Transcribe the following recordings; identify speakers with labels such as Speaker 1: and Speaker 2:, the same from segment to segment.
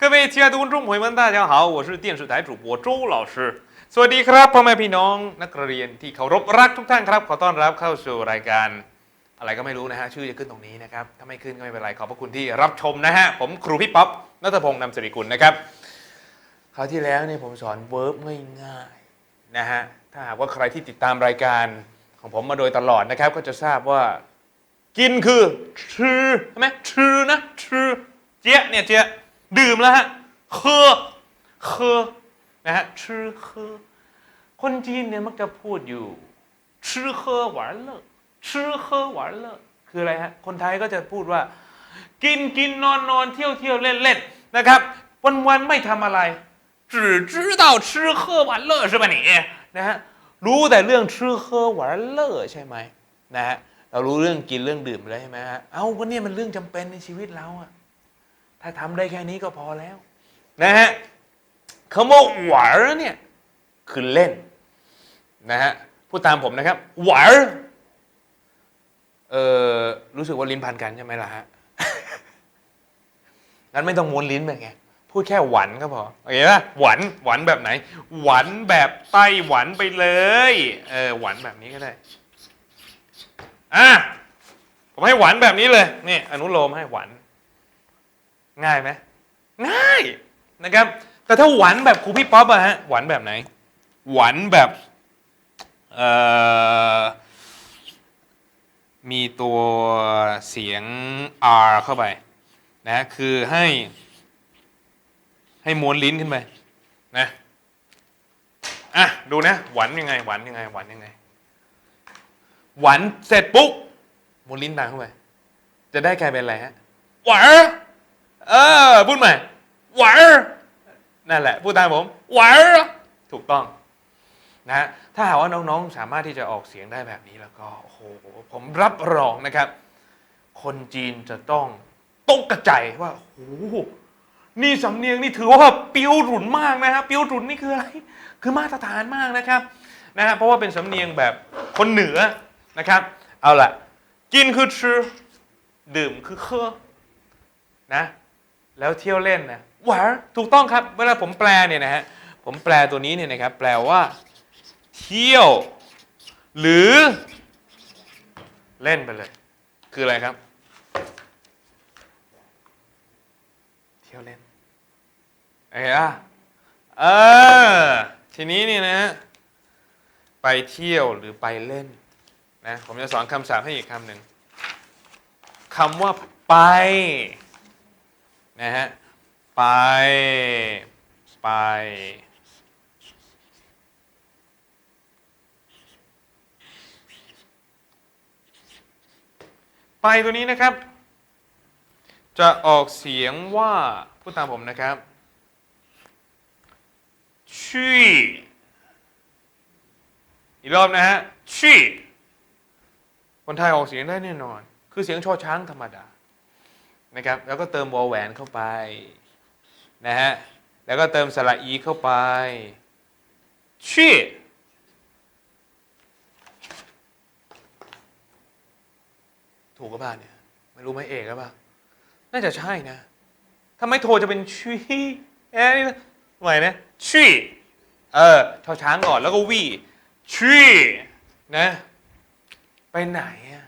Speaker 1: 各位亲爱的观众朋友们，大家好，我是电视台主播周老师。สวัสดีครับพ่อแม่พี่น้องนักเรียนที่เคารพรักทุกท่านครับ ขอต้อนรับเข้าสู่รายการ อะไรก็ไม่รู้นะฮะ ชื่อจะขึ้นตรงนี้นะครับ ถ้าไม่ขึ้นก็ไม่เป็นไร ขอบพระคุณที่รับชมนะฮะ ผมครูพี่ป๊อปนัทพงศ์นำสิริกุลนะครับ คราวที่แล้วเนี่ยผมสอนเวิร์บง่ายๆนะฮะ ถ้าหากว่าใครที่ติดตามรายการของผมมาโดยตลอดนะครับ ก็จะทราบว่า กินคือชื่อใช่ไหมชื่อนะชื่อเจี๊ยะเนี่ยเจี๊ยะ ดื่มแล้วฮะเคอเคอนะฮะชื่อเคอคนจีนเนี่ยมักจะพูดอยู่ชื่อเคอหวานเลอชื่อเคอหวานเลอคืออะไรฮะคนไทยก็จะพูดว่า กินกินนอนนอนเที่ยวเที่ยวเล่นเล่นนะครับ วันวันๆไม่ทำอะไร只知道吃喝玩乐是吧你นะฮะรู้แต่เรื่อง吃喝玩乐ใช่ไหมนะฮะ เรารู้เรื่องกินเรื่องดื่มแล้วใช่ไหมฮะ เอ้าก็เนี่ยมันเรื่องจำเป็นในชีวิตเราอะ ถ้าทำได้แค่นี้ก็พอแล้ว นะฮะคำว่าหวานเนี่ยคือเล่น นะฮะพูดตามผมนะครับหวานเออรู้สึกว่าลิ้นพันกันใช่ไหมล่ะฮะงั้นไม่ต้องม้วนลิ้นแบบไงพูดแค่หวานก็พอโอเคป่ะหวานหวานแบบไหน หวานแบบไต้หวันไปเลยเออหวานแบบนี้ก็ได้อะผมให้หวานแบบนี้เลยนี่อนุโลมให้หวาน ง่ายไหมง่ายนะครับ แต่ถ้าหวานแบบครูพี่ป๊อปอะฮะหวานแบบไหน หวานแบบเอ่อมีตัวเสียง R เข้าไปนะคือให้ให้ม้วนลิ้นขึ้นไปนะอะดูนะหวานยังไงหวานยังไงหวานยังไงหวานเสร็จปุ๊บม้วนลิ้นตามเข้าไปจะได้กลายเป็นอะไรฮะหวาน เออพูดใหม่หวานนั่นแหละพูดตามผมหวานถูกต้องนะฮะถ้าหากว่าน้องๆ สามารถที่จะออกเสียงได้แบบนี้แล้วก็โอ้โหผมรับรองนะครับ คนจีนจะต้องตกกระใจว่าโอ้โหนี่สำเนียงนี่ถือว่าเปียวหรุนมากนะฮะเปียวหรุนนี่คืออะไรคือมาตรฐานมากนะครับนะฮะเพราะว่าเป็นสำเนียงแบบคนเหนือนะครับ เอาล่ะกินคือชื่อดื่มคือเคอนะ แล้วเที่ยวเล่นนะหวาถูกต้องครับ เวลาผมแปลเนี่ยนะฮะ ผมแปลตัวนี้เนี่ยนะครับ แปลว่า เที่ยว หรือ เล่นไปเลย คืออะไรครับ เที่ยวเล่นเอ้อะเออ ทีนี้นี่นะฮะไปเที่ยวหรือไปเล่นนะ ผมจะสอนคำศัพท์ให้อีกคำหนึ่งคำว่าไป นะฮะ ไป ไป ไปตัวนี้นะครับ จะออกเสียงว่าพูดตามผมนะครับชี่อีกรอบนะฮะชี่คนไทยออกเสียงได้แน่นอน คือเสียงชอช้างธรรมดา นะครับ แล้วก็เติมวอลแหวนเข้าไปนะฮะ แล้วก็เติมสระอีเข้าไปชี่ถูกกับป่ะเนี่ยไม่รู้ไหมเอกหรือเปล่าน่าจะใช่นะถ้าไม่โทรจะเป็นชีเอ๊ะนี่ไหวนะชีเออชอช้างก่อนแล้วก็วีชีนะ ไปไหนอะ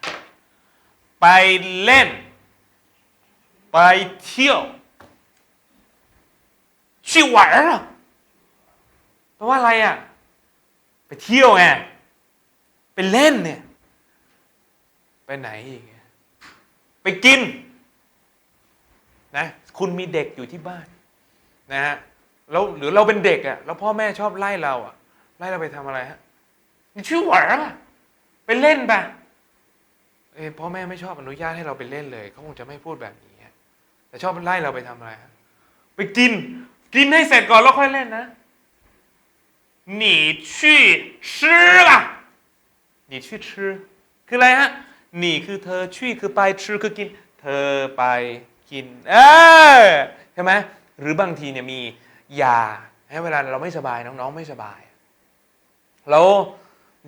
Speaker 1: ไปเล่น ไปเที่ยวชีหวานอะแปลว่าอะไรอะ ไปเที่ยวไง ไปเล่นเนี่ย ไปไหนอีกไปกินนะคุณมีเด็กอยู่ที่บ้านนะฮะแล้วหรือเราเป็นเด็กอะ่ะแล้วพ่อแม่ชอบไล่เราอะ่ะ ไล่เราไปทำอะไรฮะชื่อหวานอะไปเล่นปะเอยพ่อแม่ไม่ชอบอนุญาตให้เราไปเล่นเลยเขาคงจะไม่พูดแบบนี้ แต่ชอบไล่เราไปทำอะไรฮะ ไปกิน กินให้เสร็จก่อนแล้วค่อยเล่นนะ你去吃啦你去吃คืออะไรฮะหนีคือเธอชี่คือไปชื่อคือกิน เธอไปกิน เออใช่ไหมหรือบางทีเนี่ยมียาให้เวลาเราไม่สบายน้องๆไม่สบาย แล้ว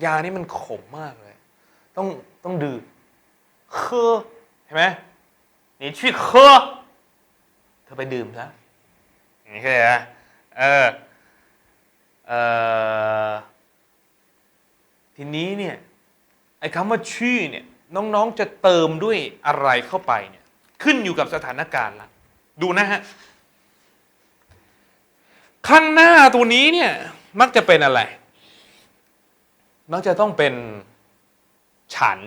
Speaker 1: ยานี่มันขมมากเลย ต้องต้องดื่มเคอเห็นไหม你去喝เ ธอไปดื่มซะอย่างนี้เข้าใจไหมเออเออทีนี้เนี่ยไอ้คำว่าชื่อเนี่ยน้องๆจะเติมด้วยอะไรเข้าไปเนี่ยขึ้นอยู่กับสถานการณ์ละดูนะฮะข้างหน้าตัวนี้เนี่ยมักจะเป็นอะไร มักจะต้องเป็นฉัน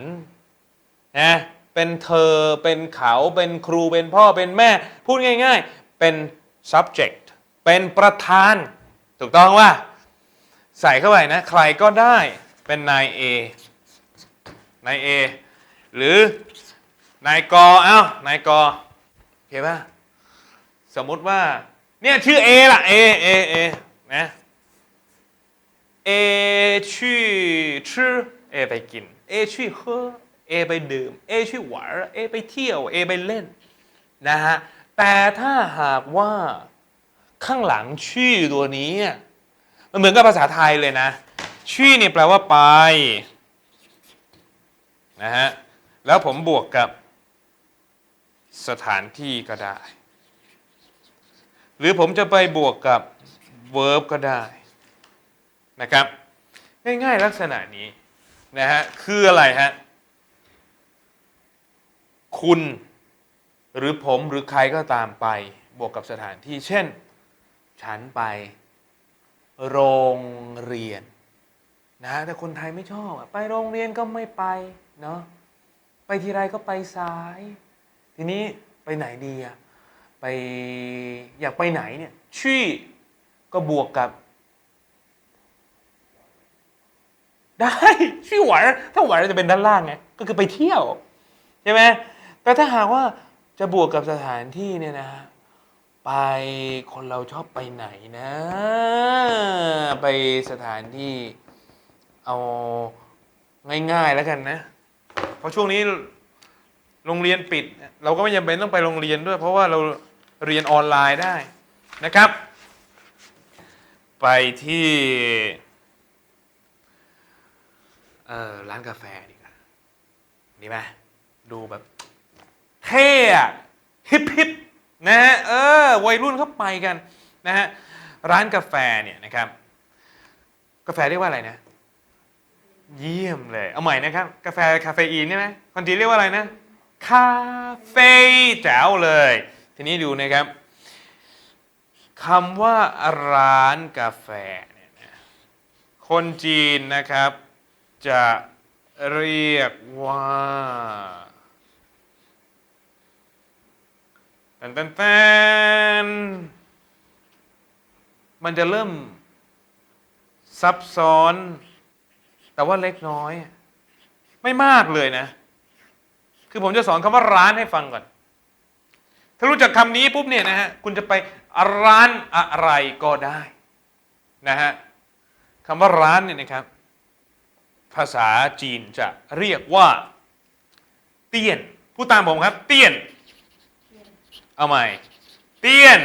Speaker 1: นะ เป็นเธอ เป็นเขา เป็นครู เป็นพ่อ เป็นแม่ พูดง่าย ๆ เป็น subject เป็นประธาน ถูกต้องว่า ใส่เข้าไปนะ ใครก็ได้ เป็นนาย A นาย A หรือนายกเอ้านายกโอเคป่ะสมมุติว่า เนี่ยชื่อ A ล่ะ A A A นะ A ชื่อชื่อ A ไปกิน A ชื่อเฮอ A ไปดื่ม A ชื่อหวาน A ไปเที่ยว A ไปเล่นนะฮะแต่ถ้าหากว่าข้างหลังชื่อตัวนี้มันเหมือนกับภาษาไทยเลยนะ ชื่อเนี่ยแปลว่าไปนะฮะแล้วผมบวกกับสถานที่ก็ได้ หรือผมจะไปบวกกับ verb ก็ได้นะครับ ง่ายๆลักษณะนี้นะฮะคืออะไรฮะ คุณหรือผมหรือใครก็ตามไป บวกกับสถานที่ เช่น ฉันไป โรงเรียน นะ แต่คนไทยไม่ชอบไปโรงเรียนก็ไม่ไป เนาะไปทีไรก็ไปสาย ทีนี้ไปไหนดีอะไปอยากไปไหนเนี่ยชื่ก็บวกกับ ได้ชื่หวานถ้าหวานจะเป็นด้านล่างไงก็คือไปเที่ยว ใช่ไหม แต่ถ้าหากว่าจะบวกกับสถานที่เนี่ยนะ ไปคนเราชอบไปไหนนะ ไปสถานที่เอาง่ายๆแล้วกันนะ เพราะช่วงนี้โรงเรียนปิด เราก็ไม่จำเป็นต้องไปโรงเรียนด้วย เพราะว่าเราเรียนออนไลน์ได้นะครับ ไปที่ร้านกาแฟดีกว่าดีไหมดูแบบ ท่อะฮิปฮิปนะฮะเออวัยรุ่นเข้าไปกันนะฮะร้านกาแฟเนี่ยนะครับ กาแฟเรียกว่าอะไรนะ เยี่ยมเลย เอาใหม่นะครับ กาแฟคาเฟอีนใช่ไหมคนจีนเรียกว่าอะไรนะ คาเฟ่แจ๋วเลย ทีนี้ดูนะครับคำว่าร้านกาแฟเนี่ยนะคนจีนนะครับจะเรียกว่า ตันตันตันมันจะเริ่มซับซ้อน แต่ว่าเล็กน้อย ไม่มากเลยนะ คือผมจะสอนคำว่าร้านให้ฟังก่อน ถ้ารู้จักคำนี้ปุ๊บเนี่ยนะฮะ คุณจะไปร้านอะไรก็ได้นะฮะคำว่าร้านเนี่ยนะครับ ภาษาจีนจะเรียกว่า เตี้ยนพูดตามผมครับ เตี้ยน เอาใหม่ เตี้ยน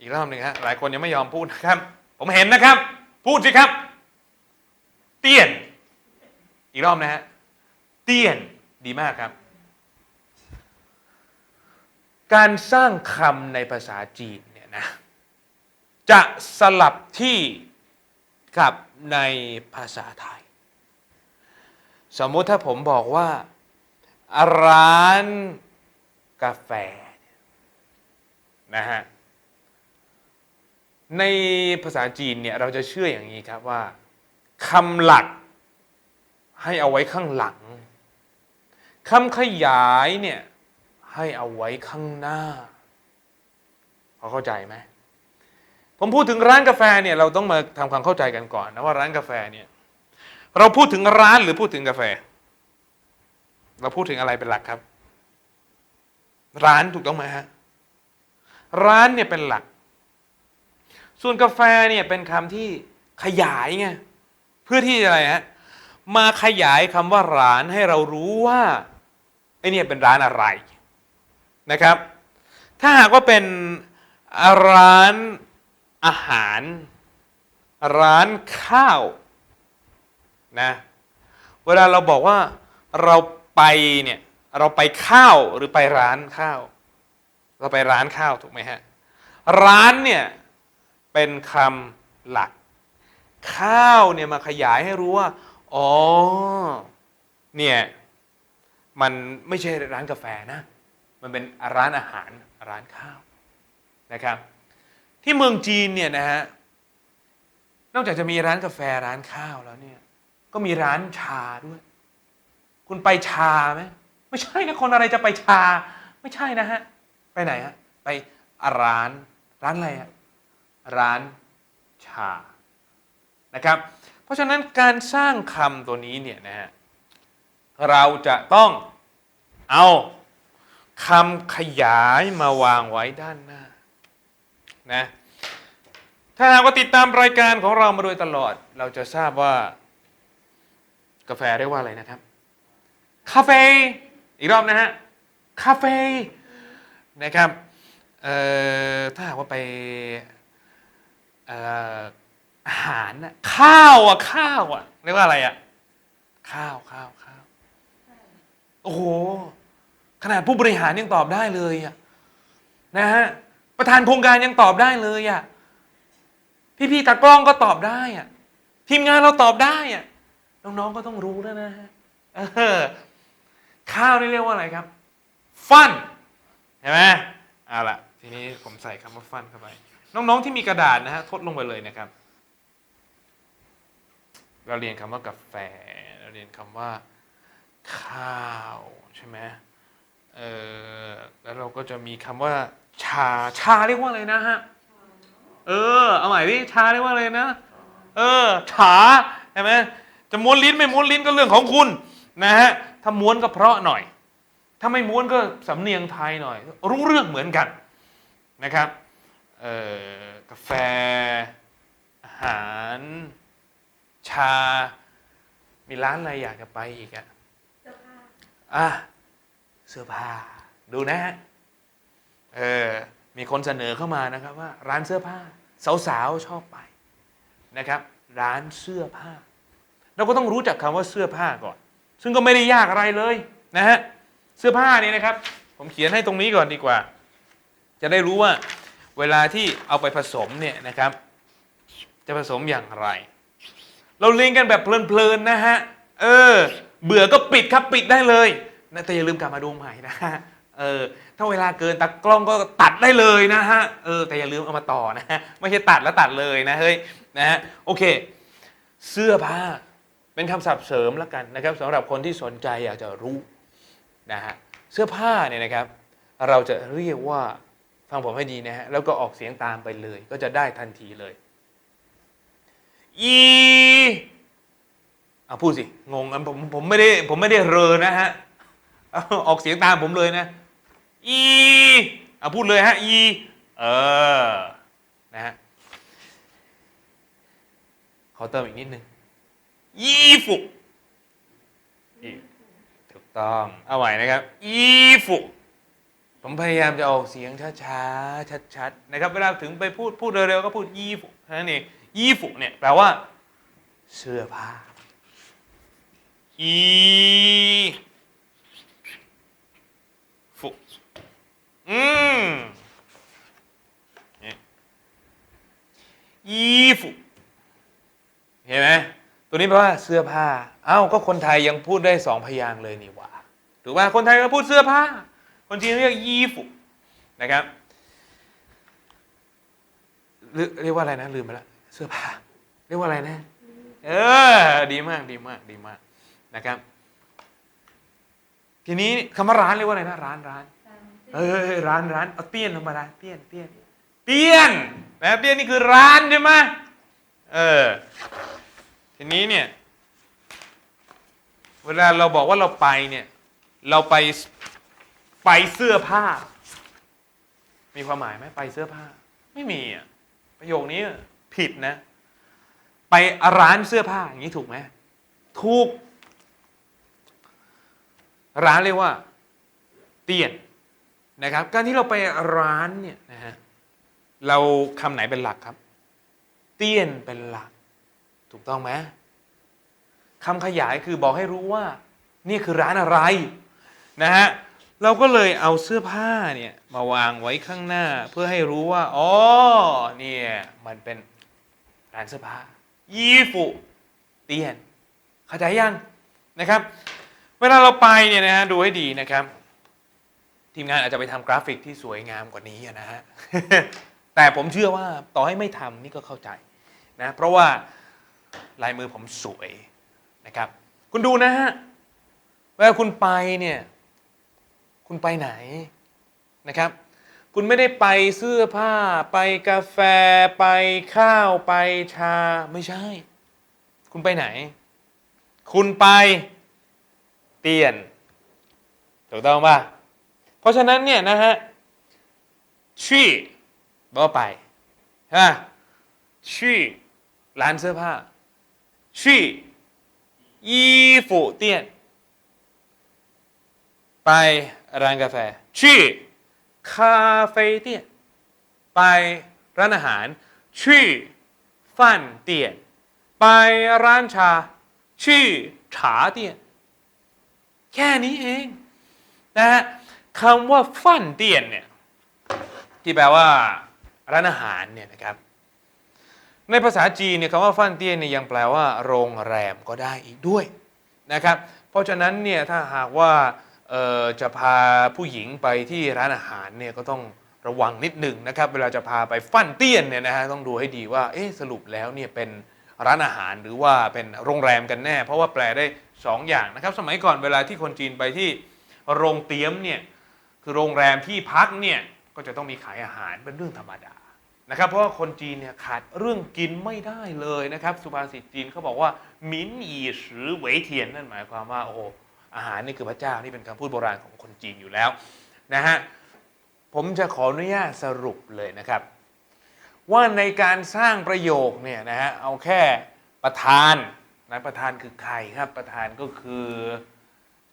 Speaker 1: อีกรอบหนึ่งฮะหลายคนยังไม่ยอมพูดนะครับ ผมเห็นนะครับ พูดสิครับ เตี้ยน อีกรอบนะฮะเตี้ยนดีมากครับ การสร้างคำในภาษาจีนเนี่ยนะจะสลับที่กับในภาษาไทย สมมุติถ้าผมบอกว่า ร้าน กาแฟเนี่ยนะฮะในภาษาจีนเนี่ยเราจะเชื่ออย่างนี้ครับว่าคำหลักให้เอาไว้ข้างหลังคำขยายเนี่ยให้เอาไว้ข้างหน้าพอเข้าใจไหมผมพูดถึงร้านกาแฟเนี่ยเราต้องมาทำความเข้าใจกันก่อนนะว่าร้านกาแฟเนี่ยเราพูดถึงร้านหรือพูดถึงกาแฟ เราพูดถึงอะไรเป็นหลักครับ ร้านถูกต้องไหมฮะ ร้านเนี่ยเป็นหลัก ส่วนกาแฟเนี่ยเป็นคำที่ขยายไงเพื่อที่อะไรฮะมาขยายคำว่าร้านให้เรารู้ว่าไอเนี่ยเป็นร้านอะไรนะครับ ถ้าหากว่าเป็นร้านอาหาร ร้านข้าวนะเวลาเราบอกว่าเราไปเนี่ย เราไปข้าวหรือไปร้านข้าว เราไปร้านข้าวถูกไหมฮะ ร้านเนี่ยเป็นคำหลัก ข้าวเนี่ยมาขยายให้รู้ว่า อ๋อ เนี่ยมันไม่ใช่ร้านกาแฟนะ มันเป็นร้านอาหารร้านข้าวนะครับ ที่เมืองจีนเนี่ยนะฮะ นอกจากจะมีร้านกาแฟร้านข้าวแล้วเนี่ย ก็มีร้านชาด้วย คุณไปชาไหม ไม่ใช่นะคนอะไรจะไปชา ไม่ใช่นะฮะ ไปไหนฮะ ไปร้านร้านอะไรฮะร้านชานะครับ เพราะฉะนั้นการสร้างคำตัวนี้เนี่ยนะฮะเราจะต้องเอาคำขยายมาวางไว้ด้านหน้านะถ้าหากว่าติดตามรายการของเรามาโดยตลอด เราจะทราบว่า กาแฟเรียกว่าอะไรนะครับ คาเฟ่ อีกรอบนะฮะ คาเฟ่นะครับเอ่อถ้าหากว่าไปเอ่อาหารน่ะข้าวอะข้าวอะเรียกว่าอะไรอะข้าวข้าวข้าวโอ้โห ขนาดผู้บริหารยังตอบได้เลยอะนะฮะประธานโครงการยังตอบได้เลยอะพี่ๆตากล้องก็ตอบได้อะทีมงานเราตอบได้อะน้องๆก็ต้องรู้แล้วนะฮะ ข้าวนี่เรียกว่าอะไรครับ ฟันเห็นไหมเอาละทีนี้ผมใส่คำว่าฟันเข้าไป น้องๆที่มีกระดาษนะฮะทดลงไปเลยนะครับ เราเรียนคำว่ากาแฟ เราเรียนคำว่า ข้าวใช่ไหมเออแล้วเราก็จะมีคำว่า ชาชาเรียกว่าอะไรนะฮะเออเอาใหม่ดิชาเรียกว่าอะไรนะ เออฉาใช่ไหมจะม้วนลิ้นไม่ม้วนลิ้นก็เรื่องของคุณนะฮะ ถ้าม้วนก็เพราะหน่อย ถ้าไม่ม้วนก็สำเนียงไทยหน่อย รู้เรื่องเหมือนกันนะครับเอ่อกาแฟ อาหาร ชา มีร้านอะไรอยากจะไปอีกอะ
Speaker 2: เสื้อผ้า
Speaker 1: อะเสื้อผ้าดูนะฮะเออมีคนเสนอเข้ามานะครับว่า ร้านเสื้อผ้า สาวๆชอบไปนะครับ ร้านเสื้อผ้า เราก็ต้องรู้จักคำว่าเสื้อผ้าก่อน ซึ่งก็ไม่ได้ยากอะไรเลยนะฮะเสื้อผ้านี่นะครับ ผมเขียนให้ตรงนี้ก่อนดีกว่า จะได้รู้ว่าเวลาที่เอาไปผสมเนี่ยนะครับ จะผสมอย่างไร เราเรียนกันแบบเพลินๆนะฮะเออ เบื่อก็ปิดครับปิดได้เลยนะแต่อย่าลืมกลับมาดูใหม่นะฮะเออถ้าเวลาเกินตากล้องก็ตัดได้เลยนะฮะเออแต่อย่าลืมเอามาต่อนะฮะไม่ใช่ตัดแล้วตัดเลยนะเฮ้ยนะฮะโอเค เสื้อผ้า เป็นคำศัพท์เสริมแล้วกันนะครับสำหรับคนที่สนใจอยากจะรู้นะฮะเสื้อผ้าเนี่ยนะครับ เราจะเรียกว่าฟังผมให้ดีนะฮะแล้วก็ออกเสียงตามไปเลย ก็จะได้ทันทีเลยอีเอาพูดสิงงอันผมผมไม่ได้ผมไม่ได้เรอนะฮะอออกเสียงตามผมเลยนะอีเอาพูดเลยฮะอีเออนะฮะขอเติมอีกนิดนึง ยีฟุอีถูกต้อง เอาใหม่นะครับ อีฟุผมพยายามจะออกเสียงช้าๆ ชัดๆ นะครับ เวลาถึงไปพูดพูดเร็วๆ ก็พูดยีฟุแค่นั้นเองยี่ฟุเนี่ยแปลว่า เสื้อผ้าอีฟุอืมเนี่ยอีฟุเห็นไหมตัว นี้แปลว่าเสื้อผ้า เอ้าก็คนไทยยังพูดได้สองพยางค์เลยนี่หว่าถูกป่ะคนไทยก็พูดเสื้อผ้า คนจีนเรียกยีฟุนะครับเรียกเรียกว่าอะไรนะลืมไปละเสื้อผ้า เรียกว่าอะไรนะ เออ ดีมากดีมากดีมากนะครับ ทีนี้คำว่าร้านเรียกว่าอะไรนะร้านร้าน
Speaker 2: ตาม
Speaker 1: เออร้านร้านเอาเตี้ยนธรรมดาเตี้ยนเตี้ยนเตี้ยนนะเตี้ยนนี่คือร้านใช่ไหมเออ ทีนี้เนี่ย เวลาเราบอกว่าเราไปเนี่ย เราไปไปเสื้อผ้า มีความหมายไหมไปเสื้อผ้า ไม่มีอะประโยคนี้ผิดนะ ไปร้านเสื้อผ้าอย่างนี้ถูกไหมถูก ร้านเรียกว่า เตียนนะครับ การที่เราไปร้านเนี่ยนะฮะเราคำไหนเป็นหลักครับ เตียนเป็นหลัก ถูกต้องไหมคำขยายคือบอกให้รู้ว่า นี่คือร้านอะไรนะฮะเราก็เลยเอาเสื้อผ้าเนี่ยมาวางไว้ข้างหน้า เพื่อให้รู้ว่าอ๋อเนี่ยมันเป็นร้านเสื้อผ้ายี่ฟุเตียนเข้าใจยังนะครับ เวลาเราไปเนี่ยนะฮะดูให้ดีนะครับ ทีมงานอาจจะไปทำกราฟิกที่สวยงามกว่านี้นะฮะแต่ผมเชื่อว่าต่อให้ไม่ทำนี่ก็เข้าใจนะเพราะว่า ลายมือผมสวยนะครับ คุณดูนะฮะเวลาคุณไปเนี่ยคุณไปไหนนะครับ คุณไม่ได้ไปเสื้อผ้า ไปกาแฟไปข้าวไปชาไม่ใช่ คุณไปไหน คุณไปเตียนถูกต้องป่ะเพราะฉะนั้นเนี่ยนะฮะชี่แปลว่ไปใช่ไหมชี่ร้านเสื้อผ้า ชี่ยีฟูเตียนไปร้านกาแฟชี่คาเฟ่เตียนไปร้านอาหารชี่ฟันเตียนไปร้านชาชี่ฉาเตียนแค่นี้เองนะฮะคำว่าฟันเตียนเนี่ยที่แปลว่าร้านอาหารเนี่ยนะครับ ในภาษาจีนเนี่ยคำว่าฟั่นเตี้ยนเนี่ยยังแปลว่า โรงแรมก็ได้อีกด้วยนะครับ เพราะฉะนั้นเนี่ยถ้าหากว่าจะพาผู้หญิงไปที่ร้านอาหารเนี่ยก็ต้องระวังนิดหนึ่งนะครับ เวลาจะพาไปฟั่นเตี้ยนเนี่ยนะฮะต้องดูให้ดีว่าเอ๊ะสรุปแล้วเนี่ยเป็นร้านอาหารหรือว่าเป็นโรงแรมกันแน่ เพราะว่าแปลได้สองอย่างนะครับ สมัยก่อนเวลาที่คนจีนไปที่โรงเตี๊ยมเนี่ยคือโรงแรมที่พักเนี่ยก็จะต้องมีขายอาหารเป็นเรื่องธรรมดา นะครับเพราะว่าคนจีนเนี่ยขาดเรื่องกินไม่ได้เลยนะครับ สุภาษิตจีนเขาบอกว่าหมินหยีสือเหวยเทียนนั่นหมายความว่าโอ้โหอาหารนี่คือพระเจ้านี่เป็นคำพูดโบราณของคนจีนอยู่แล้วนะฮะผมจะขออนุญาตสรุปเลยนะครับ ว่าในการสร้างประโยคเนี่ยนะฮะเอาแค่ประธานนะประธานคือใครครับประธานก็คือ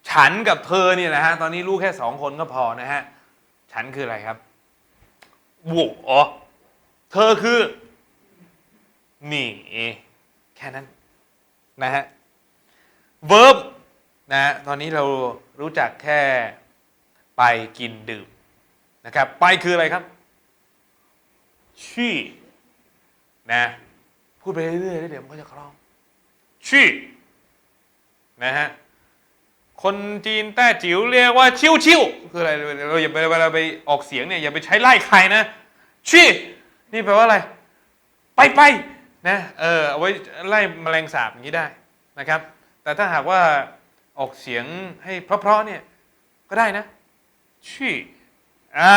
Speaker 1: ฉันกับเธอเนี่ยนะฮะตอนนี้รู้แค่สองคนก็พอนะฮะฉันคืออะไรครับ我อ๋อ เธอคือ หนี แค่นั้น นะฮะ verb นะฮะตอนนี้เรารู้จักแค่ไปกินดื่ม นะครับ ไปคืออะไรครับชี่นะ พูดไปเรื่อยๆเดี๋ยวมันก็จะคล่องชี่นะฮะคนจีนแต้จิ๋วเรียกว่าชิวชิวคืออะไรเราอย่าไปเวลาไปออกเสียงเนี่ยอย่าไปใช้ไล่ใครนะชี่ นี่แปลว่าอะไร ไปไปนะเออเอาไว้ไล่แมลงสาบอย่างนี้ได้นะครับ แต่ถ้าหากว่าออกเสียงให้เพราะๆเนี่ยก็ได้นะชี่อ่า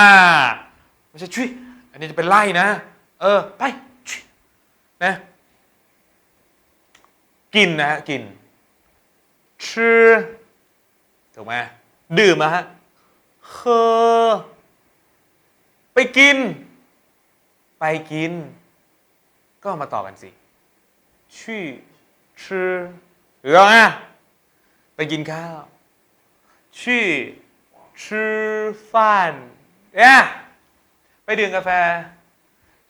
Speaker 1: ไม่ใช่ชี่อันนี้จะเป็นไล่นะ เออไปชี่นะกินนะฮะกินชื่อถูกไหมดื่มอะฮะเคอไปกิน ไปกิน ก็มาต่อกันสิชื่อชื่อหรือไงไปกินข้าวชื่อชื่อฟันเอ๊ะไปดื่มกาแฟ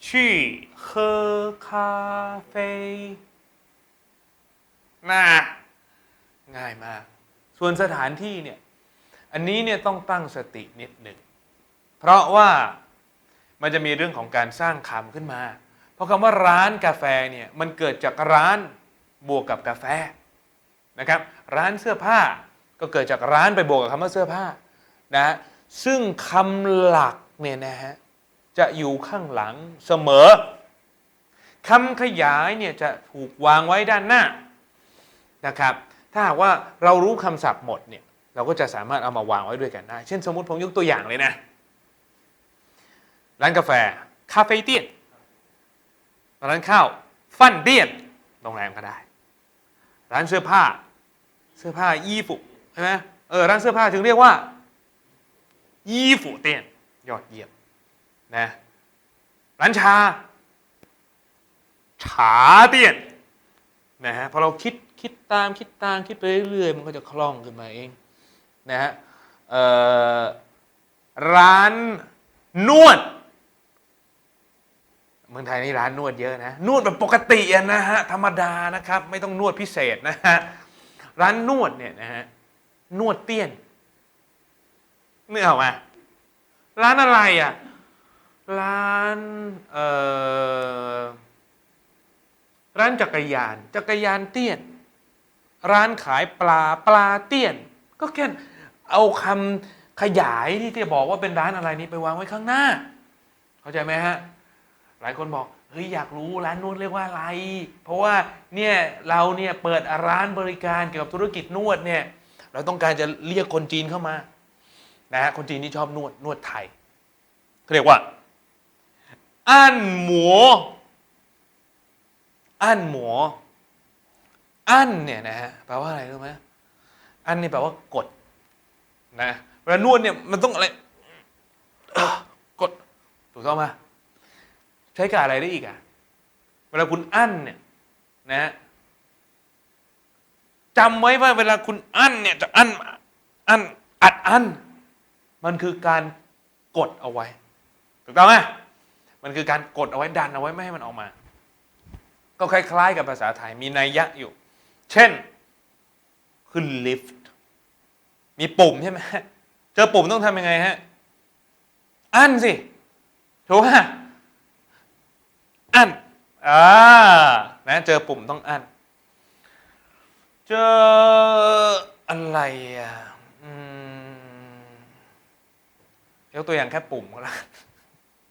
Speaker 1: ชื่อเคอคาเฟ่น่าง่ายมาก ส่วนสถานที่เนี่ย อันนี้เนี่ยต้องตั้งสตินิดหนึ่ง เพราะว่า มันจะมีเรื่องของการสร้างคำขึ้นมา เพราะคำว่าร้านกาแฟเนี่ยมันเกิดจากร้านบวกกับกาแฟนะครับร้านเสื้อผ้าก็เกิดจากร้านไปบวกกับคำว่าเสื้อผ้านะฮะซึ่งคำหลักเนี่ยนะฮะจะอยู่ข้างหลังเสมอคำขยายเนี่ยจะถูกวางไว้ด้านหน้านะครับ ถ้าหากว่าเรารู้คำศัพท์หมดเนี่ยเราก็จะสามารถเอามาวางไว้ด้วยกันได้ เช่นสมมติผมยกตัวอย่างเลยนะ ร้านกาแฟ คาเฟ่เตียนร้านข้าว ฟันเตียนโรงแรมก็ได้ ร้านเสื้อผ้า เสื้อผ้ายี่ฟุใช่ไหมเออร้านเสื้อผ้าถึงเรียกว่ายี่ฟุเตียนยอดเยี่ยมนะร้านชาฉาเตียนนะฮะพอเราคิดคิดตามคิดตามคิดไปเรื่อยๆมันก็จะคล่องขึ้นมาเองนะฮะเอ่อร้านนวด มืองไทยนี่ร้านนวดเยอะนะนวดแบบปกติอะนะฮะธรรมดานะครับไม่ต้องนวดพิเศษนะฮะร้านนวดเนี่ยนะฮะนวดเตี้ยนเนึกออกไหมร้านอะไรอะร้านเอ่อร้านจักรยาน จักรยานเตี้ยน ร้านขายปลาปลาเตี้ยน ก็แค่เอาคำขยายที่จะบอกว่าเป็นร้านอะไรนี้ไปวางไว้ข้างหน้า เข้าใจไหมฮะ หลายคนบอกเฮ้ยอยากรู้ร้านนวดเรียกว่าอะไร เพราะว่าเนี่ยเราเนี่ยเปิดร้านบริการเกี่ยวกับธุรกิจนวดเนี่ยเราต้องการจะเรียกคนจีนเข้ามานะฮะคนจีนที่ชอบนวดนวดไทยเขาเรียกว่าอั้นหมัวอั้นหมัวอั้นเนี่ยนะฮะแปลว่าอะไรรู้ไหมอั้นนี่แปลว่ากดนะเวลานวดเนี่ยมันต้องอะไรกดถูกต้องไหม ใช้กับอะไรได้อีกอะเวลาคุณอั้นเนี่ยนะฮะจำไว้ว่าเวลาคุณอั้นเนี่ยจะอั้นอั้นอัดอั้นมันคือการกดเอาไว้ถูกต้องไหมมันคือการกดเอาไว้ดันเอาไว้ไม่ให้มันออกมา ก็คล้ายๆ กับภาษาไทยมีนัยยะอยู่ เช่นขึ้นลิฟต์มีปุ่มใช่ไหมเจอปุ่มต้องทำยังไงฮะอั้นสิถูกไหม อั้นอ่านะเจอปุ่มต้องอั้นเจออะไรอะอืมยกตัวอย่างแค่ปุ่มก็แล้ว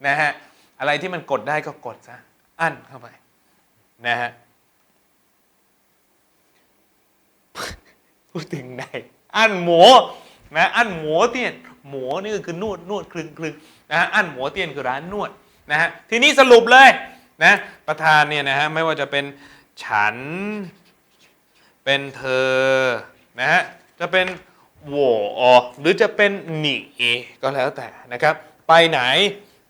Speaker 1: นนะฮะอะไรที่มันกดได้ก็กดซะอั้นเข้าไปนะฮะพูดถึงไหนอั้นหมูนะอั้นหมูเตี้ยนหมูนี่ก็คือนวดนวดคลึงคลึงนะฮะอั้นหมูเตี้ยนคือร้านนวดนะฮะทีนี้สรุปเลย นะ ประธานเนี่ยนะฮะ ไม่ว่าจะเป็นฉัน เป็นเธอ นะฮะ จะเป็น我หรือจะเป็น你ก็แล้วแต่นะครับ ไปไหน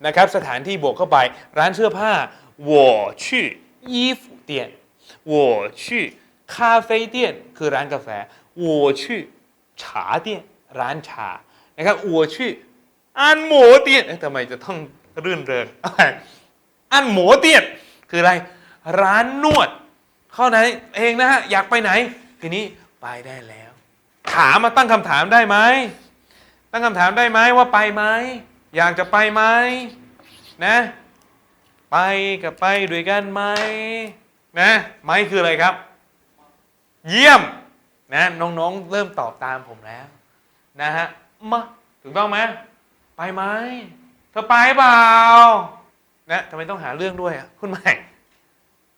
Speaker 1: นะครับ สถานที่บวกเข้าไป ร้านเสื้อผ้า我去衣服店我去咖啡店คือร้านกาแฟ我去茶店ร้านชา นะครับ我去按摩店เอ๊ะทำไมจะต้องรื่นเริง อันหมูเตี้ยนคืออะไร ร้านนวด เข้าไหนเองนะฮะ อยากไปไหน ทีนี้ไปได้แล้ว ถามมาตั้งคำถามได้ไหม ตั้งคำถามได้ไหมว่าไปไหม อยากจะไปไหมนะ ไปกับไปด้วยกันไหมนะไหมคืออะไรครับ เยี่ยมนะน้องๆ เริ่มตอบตามผมแล้ว นะฮะมาถูกต้องไหมไปไหมเธอไปเปล่า นะทำไมต้องหาเรื่องด้วยอะคุณใหม่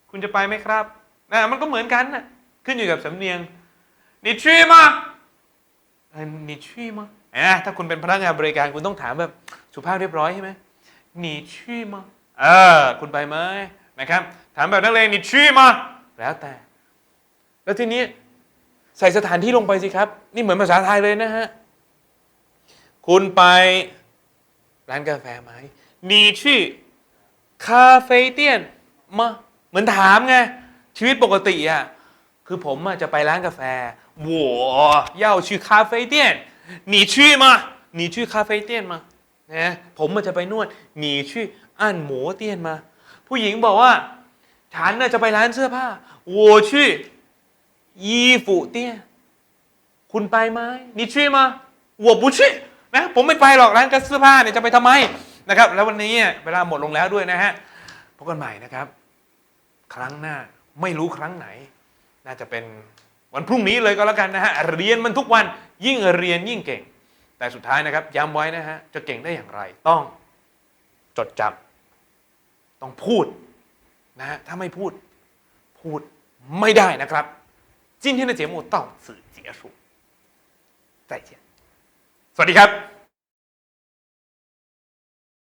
Speaker 1: คุณจะไปไหมครับนะมันก็เหมือนกันนะขึ้นอยู่กับสำเนียงนิชีมาเอ่อนิชีมาอะถ้าคุณเป็นพนักงานบริการคุณต้องถามแบบสุภาพเรียบร้อยใช่ไหมนิชีมาเออคุณไปไหมนะครับ ถามแบบนักเลงนิชีมาแล้วแต่ แล้วทีนี้ใส่สถานที่ลงไปสิครับ นี่เหมือนภาษาไทยเลยนะฮะ คุณไปร้านกาแฟไหม你去 咖啡店吗เหมือนถามไง ชีวิตปกติอ่ะ คือผมอะจะไปร้านกาแฟ我要去咖啡店你去吗你去咖啡店吗นะผมอะจะไปนวด你去按摩店吗ผู้หญิงบอกว่า ฉันน่ะจะไปร้านเสื้อผ้า我去ยีฟูเตี้ยคุณไปไหม你去吗我不去นะผมไม่ไปหรอกร้านกเสื้อผ้าเนี่ยจะไปทำไม นะครับ แล้ววันนี้เวลาหมดลงแล้วด้วยนะฮะพบกันใหม่นะครับ ครั้งหน้าไม่รู้ครั้งไหน น่าจะเป็นวันพรุ่งนี้เลยก็แล้วกันนะฮะเรียนมันทุกวันยิ่งเรียนยิ่งเก่ง แต่สุดท้ายนะครับย้ำไว้นะฮะจะเก่งได้อย่างไร ต้องจดจำต้องพูดนะฮะถ้าไม่พูดพูดไม่ได้นะครับ今天的节目到此结束，再见。สวัสดีครับ